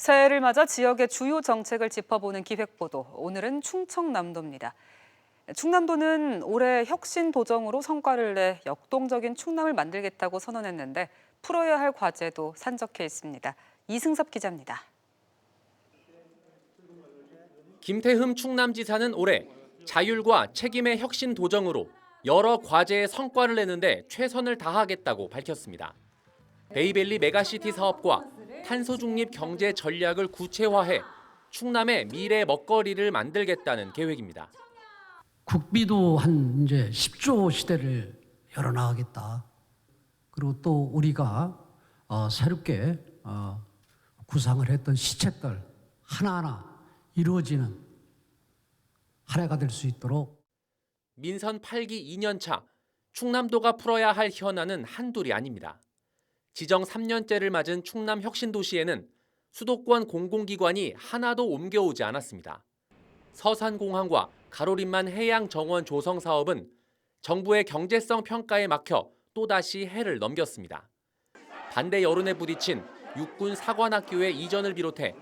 새해를 맞아 지역의 주요 정책을 짚어보는 기획보도. 오늘은 충청남도입니다. 충남도는 올해 혁신 도정으로 성과를 내 역동적인 충남을 만들겠다고 선언했는데 풀어야 할 과제도 산적해 있습니다. 이승섭 기자입니다. 김태흠 충남지사는 올해 자율과 책임의 혁신 도정으로 여러 과제의 성과를 내는데 최선을 다하겠다고 밝혔습니다. 베이밸리 메가시티 사업과 탄소 중립 경제 전략을 구체화해 충남의 미래 먹거리를 만들겠다는 계획입니다. 국비도 한 이제 10조 시대를 열어나가겠다. 그리고 또 우리가 어, 새롭게 어, 구상을 했던 시책들 하나하나 이루어지는 한 해가 될 수 있도록 민선 8기 2년차 충남도가 풀어야 할 현안은 한둘이 아닙니다. 지정 3년째를 맞은 충남 혁신도시에는 수도권 공공기관이 하나도 옮겨오지 않았습니다. 서산공항과 가로림만 해양 정원 조성 사업은 정부의 경제성 평가에 막혀 또다시 해를 넘겼습니다. 반대 여론에 부딪힌 육군 사관학교의 이전을 비롯해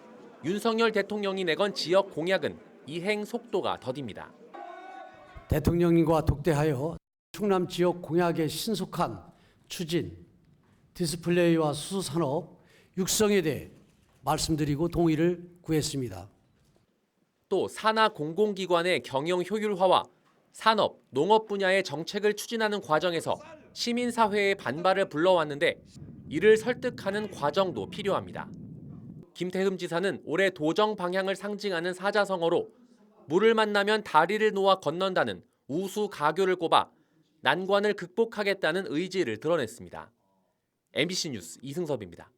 윤석열 대통령이 내건 지역 공약은 이행 속도가 더딥니다. 대통령님과 독대하여 충남 지역 공약의 신속한 추진, 디스플레이와 수산업 육성에 대해 말씀드리고 동의를 구했습니다. 또 산하 공공기관의 경영 효율화와 산업, 농업 분야의 정책을 추진하는 과정에서 시민사회의 반발을 불러왔는데 이를 설득하는 과정도 필요합니다. 김태흠 지사는 올해 도정 방향을 상징하는 사자성어로 물을 만나면 다리를 놓아 건넌다는 우수 가교를 꼽아 난관을 극복하겠다는 의지를 드러냈습니다. MBC 뉴스 이승섭입니다.